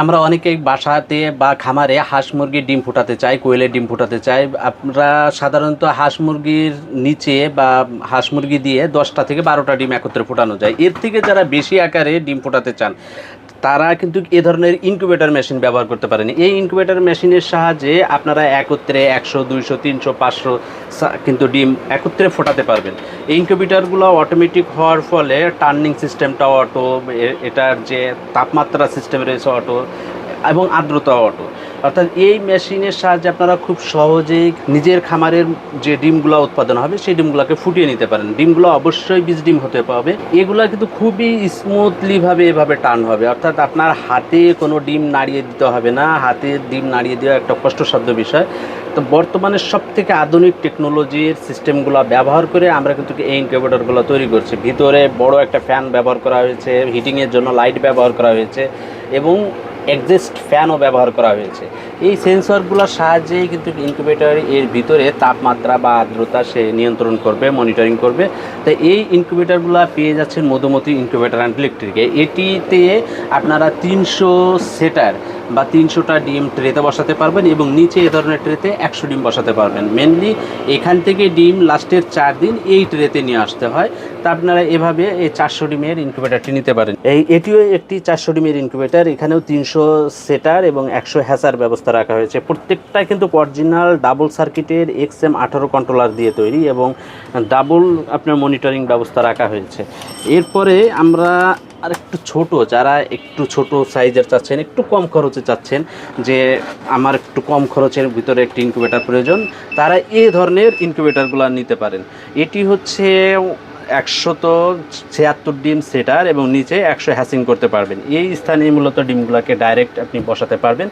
আমরা অনেকেই বাসাতে বা খামারে হাঁস মুরগির ডিম ফুটাতে চাই, কোয়েলের ডিম ফুটাতে চাই। আমরা সাধারণত হাঁস মুরগির নিচে বা হাঁস মুরগি দিয়ে দশটা থেকে বারোটা ডিম একত্রে ফোটানো যায়। এর থেকে যারা বেশি আকারে ডিম ফোটাতে চান তারা কিন্তু এ ধরনের ইনকিউবেটর মেশিন ব্যবহার করতে পারেন। এই ইনকিউবেটর মেশিনের সাহায্যে আপনারা একত্রে একশো, দুইশো, তিনশো, পাঁচশো কিন্তু ডিম একত্রে ফোটাতে পারবেন। এই ইনকিউবেটরগুলো অটোমেটিক হওয়ার ফলে টার্নিং সিস্টেমটা অটো এটার যে তাপমাত্রা সিস্টেম রয়েছে অটো এবং আর্দ্রতা অটো অর্থাৎ এই মেশিনের সাহায্যে আপনারা খুব সহজেই নিজের খামারের যে ডিমগুলো উৎপাদন হবে, সেই ডিমগুলোকে ফুটিয়ে নিতে পারেন। ডিমগুলো অবশ্যই বীজ ডিম হতে পাবে। এগুলো কিন্তু খুবই স্মুথলিভাবে এভাবে টান হবে। অর্থাৎ আপনার হাতে কোনো ডিম নাড়িয়ে দিতে হবে না। হাতে ডিম নাড়িয়ে দেওয়া একটা কষ্টসাধ্য বিষয়। তো বর্তমানে সব থেকে আধুনিক টেকনোলজির সিস্টেমগুলো ব্যবহার করে আমরা কিন্তু এই ইনকিউবেটরগুলো তৈরি করছি। ভিতরে বড় একটা ফ্যান ব্যবহার করা হয়েছে হিটিংয়ের জন্য লাইট ব্যবহার করা হয়েছে এবং এক্সস্ট ফ্যানও ব্যবহার করা হয়েছে। এই সেন্সরগুলোর সাহায্যেই কিন্তু ইনকিউবেটর এর ভিতরে তাপমাত্রা বা আর্দ্রতা সে নিয়ন্ত্রণ করবে মনিটরিং করবে। তো এই ইনকিউবেটরগুলো পেয়ে যাচ্ছেন মধুমতি ইনকিউবেটর অ্যান্ড ইলেকট্রিকে এটিতে আপনারা তিনশো সেটার বা তিনশোটা ডিম ট্রেতে বসাতে পারবেন এবং নিচে এ ধরনের ট্রেতে একশো ডিম বসাতে পারবেন। মেনলি এখান থেকে ডিম লাস্টের চার দিন এই ট্রেতে নিয়ে আসতে হয়। তা আপনারা এভাবে এই চারশো ডিমের ইনকিউবেটারটি নিতে পারেন। এই এটিও একটি চারশো ডিমের ইনকিউবেটার এখানেও তিনশো সেটার এবং একশো হ্যাসার ব্যবস্থা রাখা হয়েছে। প্রত্যেকটা কিন্তু অরিজিনাল ডাবল সার্কিটের এক্স এম আঠারো কন্ট্রোলার দিয়ে তৈরি এবং ডাবল আপনার মনিটরিং ব্যবস্থা রাখা হয়েছে। এরপরে আমরা আর একটু ছোট, যারা একটু ছোট সাইজের চাচ্ছেন, একটু কম খরচে চাচ্ছেন, যে আমার একটু কম খরচের ভিতরে একটি ইনকিউবেটার প্রয়োজন, তারা এই ধরনের ইনকিউবেটারগুলো নিতে পারেন। এটি হচ্ছে একশত ছিয়াত্তর ডিম সেটার এবং নিচে একশো হ্যাসিং করতে পারবেন। এই স্থানে মূলত ডিমগুলোকে ডাইরেক্ট আপনি বসাতে পারবেন।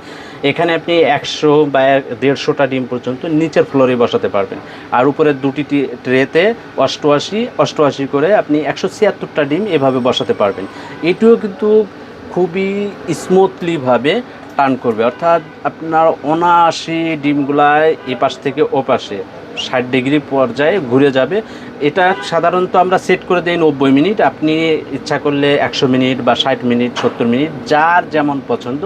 এখানে আপনি একশো বা দেড়শোটা ডিম পর্যন্ত নিচের ফ্লোরে বসাতে পারবেন। আর উপরের দুটি ট্রেতে অষ্টআশি অষ্টআশি করে আপনি একশো ছিয়াত্তরটা ডিম এভাবে বসাতে পারবেন। এটিও কিন্তু খুবই স্মুথলিভাবে টান করবে। অর্থাৎ আপনার অনায়াসি ডিমগুলায় এ পাশ থেকে ও পাশে ষাট ডিগ্রি পর্যায়ে ঘুরে যাবে। এটা সাধারণত আমরা সেট করে দিই নব্বই মিনিট। আপনি ইচ্ছা করলে একশো মিনিট বা ষাট মিনিট, সত্তর মিনিট, যার যেমন পছন্দ,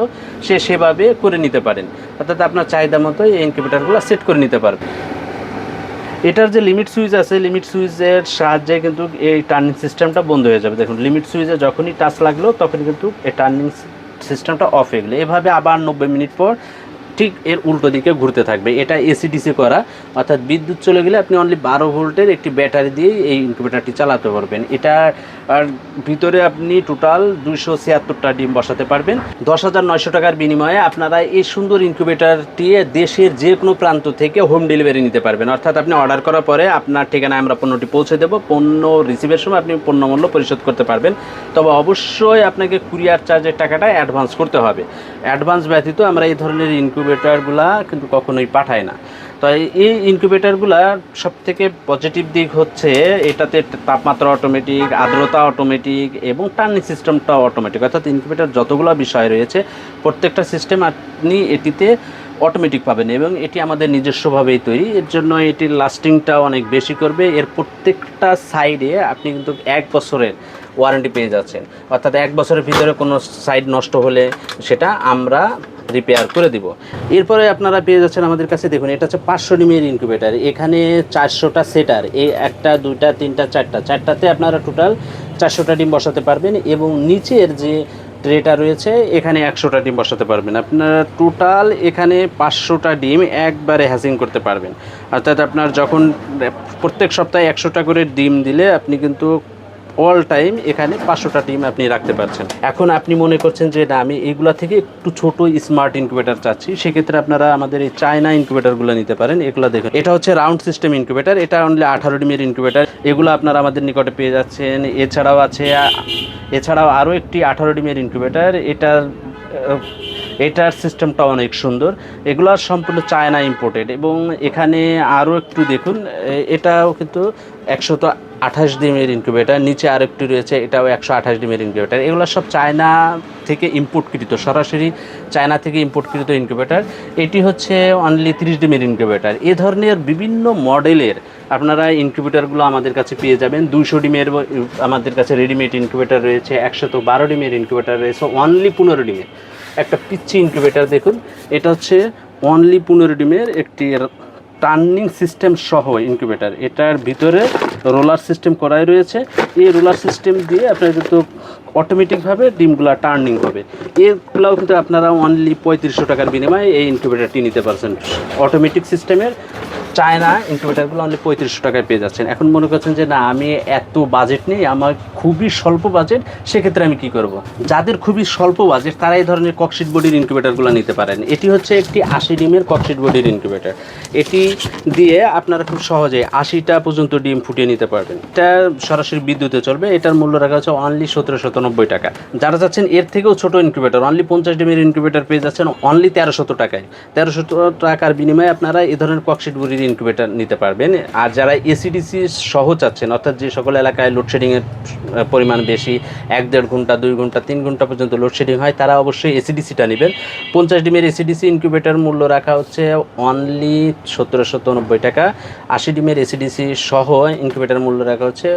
সে সেভাবে করে নিতে পারেন। অর্থাৎ আপনার চাহিদা মতো এই ইনকিউবেটারগুলো সেট করে নিতে পারবেন। এটার যে লিমিট সুইচ আছে লিমিট সুইচের সাহায্যে কিন্তু এই টার্নিং সিস্টেমটা বন্ধ হয়ে যাবে। দেখুন লিমিট সুইচে যখনই টাচ লাগল, তখন কিন্তু এই টার্নিং সিস্টেমটা অফ হয়ে গেলো। এভাবে আবার নব্বই মিনিট পর ঠিক এর উল্টো দিকে ঘুরতে থাকবে। এটা এসিডিসি করা। অর্থাৎ বিদ্যুৎ চলে গেলে আপনি অনলি বারো ভোল্টের একটি ব্যাটারি দিয়ে এই ইনকিউবেটারটি চালাতে পারবেন। এটা, আর ভিতরে আপনি টোটাল দুশো ছিয়াত্তরটা ডিম বসাতে পারবেন। দশ হাজার নয়শো টাকার বিনিময়ে আপনারা এই সুন্দর ইনকিউবেটারটি দেশের যে কোনো প্রান্ত থেকে হোম ডেলিভারি নিতে পারবেন। অর্থাৎ আপনি অর্ডার করার পরে আপনার ঠিকানায় আমরা পণ্যটি পৌঁছে দেবো। পণ্য রিসিভের সময় আপনি পণ্য মূল্য পরিশোধ করতে পারবেন। তবে অবশ্যই আপনাকে কুরিয়ার চার্জের টাকাটা অ্যাডভান্স করতে হবে। অ্যাডভান্স ব্যতীত আমরা এই ধরনের ইনকিউবেটারগুলা কিন্তু কখনোই পাঠায় না। তো এই ইনকিউবেটারগুলা সব থেকে পজিটিভ দিক হচ্ছে এটাতে তাপমাত্রা অটোমেটিক আর্দ্রতা অটোমেটিক এবং টার্নিং সিস্টেমটাও অটোমেটিক অর্থাৎ ইনকিউবেটার যতগুলো বিষয় রয়েছে, প্রত্যেকটা সিস্টেম আপনি এটিতে অটোমেটিক পাবেন এবং এটি আমাদের নিজস্বভাবেই তৈরি। এর জন্য এটির লাস্টিংটা অনেক বেশি করবে। এর প্রত্যেকটা সাইডে আপনি কিন্তু এক বছরের ওয়ারেন্টি পেয়ে যাচ্ছেন। অর্থাৎ এক বছরের ভিতরে কোনো সাইড নষ্ট হলে সেটা আমরা রিপেয়ার করে দিব। এরপরে আপনারা পেয়ে যাচ্ছেন আমাদের কাছে, দেখুন, এটা হচ্ছে পাঁচশো ডিমের ইনকিউবেটার এখানে চারশোটা সেটার এই একটা, দুইটা, তিনটা, চারটা। চারটাতে আপনারা টোটাল চারশোটা ডিম বসাতে পারবেন এবং নিচের যে ট্রেটা রয়েছে, এখানে একশোটা ডিম বসাতে পারবেন। আপনারা টোটাল এখানে পাঁচশোটা ডিম একবারে হ্যাসিং করতে পারবেন। অর্থাৎ আপনার যখন প্রত্যেক সপ্তাহে একশোটা করে ডিম দিলে আপনি কিন্তু অল টাইম এখানে পাঁচশোটা ডিম আপনি রাখতে পারছেন। এখন আপনি মনে করছেন যে, না, আমি এগুলা থেকে একটু ছোট স্মার্ট ইনকিউবেটার চাচ্ছি। সেক্ষেত্রে আপনারা আমাদের এই চায়না ইনকিউবেটারগুলো নিতে পারেন। এগুলো দেখুন। এটা হচ্ছে রাউন্ড সিস্টেম ইনকিউবেটার এটা অনলি আঠারো ডিমের ইনকিউবেটার এগুলো আপনারা আমাদের নিকটে পেয়ে যাচ্ছেন। এছাড়াও আছে, এছাড়াও আরও একটি আঠারো ডিমের ইনকিউবেটার এটার এটার সিস্টেমটা অনেক সুন্দর। এগুলো সম্পূর্ণ চায়না ইম্পোর্টেড এবং এখানে আরও একটু দেখুন এটাও কিন্তু একশত আঠাশ ডিমের ইনকিউবেটার নিচে আরেকটি রয়েছে, এটাও একশো আঠাশ ডিমের ইনকিউবেটার এগুলো সব চায়না থেকে ইম্পোর্টকৃত সরাসরি চায়না থেকে ইম্পোর্টকৃত ইনকিউবেটার এটি হচ্ছে অনলি তিরিশ ডিমের ইনকিউবেটার এ ধরনের বিভিন্ন মডেলের আপনারা ইনকিউবেটারগুলো আমাদের কাছে পেয়ে যাবেন। দুইশো ডিমের আমাদের কাছে রেডিমেড ইনকিউবেটার রয়েছে একশো তো বারো ডিমের ইনকিউবেটার রয়েছে অনলি পনেরো ডিমের। একটা পিচ্ছি ইনকিউবেটার দেখুন, এটা হচ্ছে অনলি পনেরো ডিমের একটি টার্নিং সিস্টেম সহ ইনকিউবেটার। এটার ভিতরে রোলার সিস্টেম করাই রয়েছে। এই রোলার সিস্টেম দিয়ে আপনার কিন্তু অটোমেটিকভাবে ডিমগুলা টার্নিং হবে। এগুলাও কিন্তু আপনারা অনলি পঁয়ত্রিশশো টাকার বিনিময়ে এই ইনকিউবেটারটি নিতে পারছেন। অটোমেটিক সিস্টেমের চায়না ইনকিউবেটারগুলো অনলি পঁয়ত্রিশশো টাকায় পেয়ে যাচ্ছেন। এখন মনে করছেন যে, না, আমি এত বাজেট নেই, আমার খুবই স্বল্প বাজেট সেক্ষেত্রে আমি কি করব? যাদের খুবই স্বল্প বাজেট তারা এই ধরনের ককশিট বডির ইনকিউবেটারগুলো নিতে পারেন। এটি হচ্ছে একটি আশি ডিমের ককশিট বডির ইনকিউবেটার এটি দিয়ে আপনারা খুব সহজে আশিটা পর্যন্ত ডিম ফুটিয়ে নিতে পারবেন। এটা সরাসরি বিদ্যুতে চলবে। এটার মূল্য রাখা হচ্ছে অনলি সতেরো শতানব্বই টাকা। যারা চাচ্ছেন এর থেকেও ছোট ইনকিউবেটার অনলি পঞ্চাশ ডিমের ইনকিউবেটার পেয়ে যাচ্ছেন অনলি তেরোশত টাকায়। তেরোশত টাকার বিনিময়ে আপনারা এই ধরনের ককশিট বডির ইনকিউবেটার নিতে পারবেন। আর যারা এসিডিসি সহ চাচ্ছেন, অর্থাৎ যে সকল এলাকায় লোডশেডিংয়ের পরিমাণ বেশি, এক দেড় ঘণ্টা, দুই ঘণ্টা, তিন ঘণ্টা পর্যন্ত লোডশেডিং হয়, তারা অবশ্যই এসিডিসিটা নেবেন। পঞ্চাশ ডিমের এসিডিসি ইনকিউবেটার মূল্য রাখা হচ্ছে অনলি সতেরোশত নব্বই টাকা। আশি ডিমের এসিডিসি সহ ইনকিউবেটার মূল্য রাখা হচ্ছে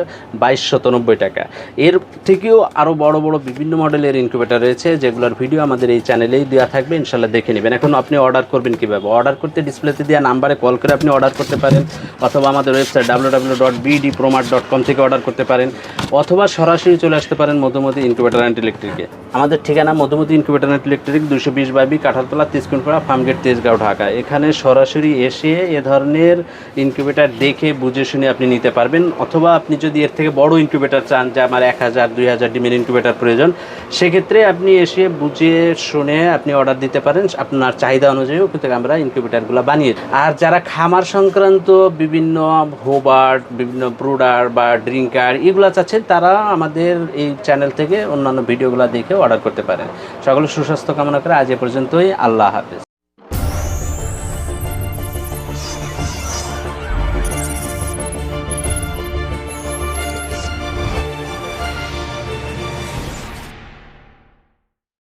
বাইশশত নব্বই টাকা। এর থেকেও আরও বড় বড় বিভিন্ন মডেলের ইনকিউবেটার রয়েছে, যেগুলোর ভিডিও আমাদের এই চ্যানেলেই দেওয়া থাকবে, ইনশাল্লাহ দেখে নেবেন। এখন আপনি অর্ডার করবেন কীভাবে? অর্ডার করতে ডিসপ্লেতে দেওয়া নাম্বারে কল করে আপনি অর্ডার করতে পারেন, অথবা আমাদের website W W dot BD promart dot com থেকে অর্ডার করতে পারেন, অথবা সরাসরি চলে আসতে পারেন মধুমতি ইনকিউবেটার অ্যান্ড ইলেকট্রিকে আমাদের ঠিকানা মধুমতি ইনকিউবেটার অ্যান্ড ইলেকট্রিক দুশো বিশ বাইবি কাঁঠালতলা তিসকুনপাড়া ফার্মগেট তেজগাঁও, ঢাকা। এখানে সরাসরি এসে এ ধরনের ইনকিউবেটার দেখে, বুঝে শুনে আপনি নিতে পারবেন, অথবা আপনি যদি এর থেকে বড় ইনকিউবেটার চান, যে আমার এক হাজার, দুই হাজার ডিমের ইনকিউবেটার প্রয়োজন। সেক্ষেত্রে আপনি এসে বুঝিয়ে শুনে আপনি অর্ডার দিতে পারেন, আপনার চাহিদা অনুযায়ীও কিন্তু আমরা ইনকিউবেটারগুলো বানিয়ে। আর যারা খামার সংক্রান্ত বিভিন্ন হোবার্ট বিভিন্ন ব্রুডার বা ড্রিঙ্কার এগুলো চাচ্ছেন, তারা আমাদের এই চ্যানেল থেকে অন্যান্য ভিডিওগুলো দেখে অর্ডার করতে পারেন। সকলে সুস্বাস্থ্য কামনা করে আজ এ পর্যন্তই। আল্লাহ হাফেজ।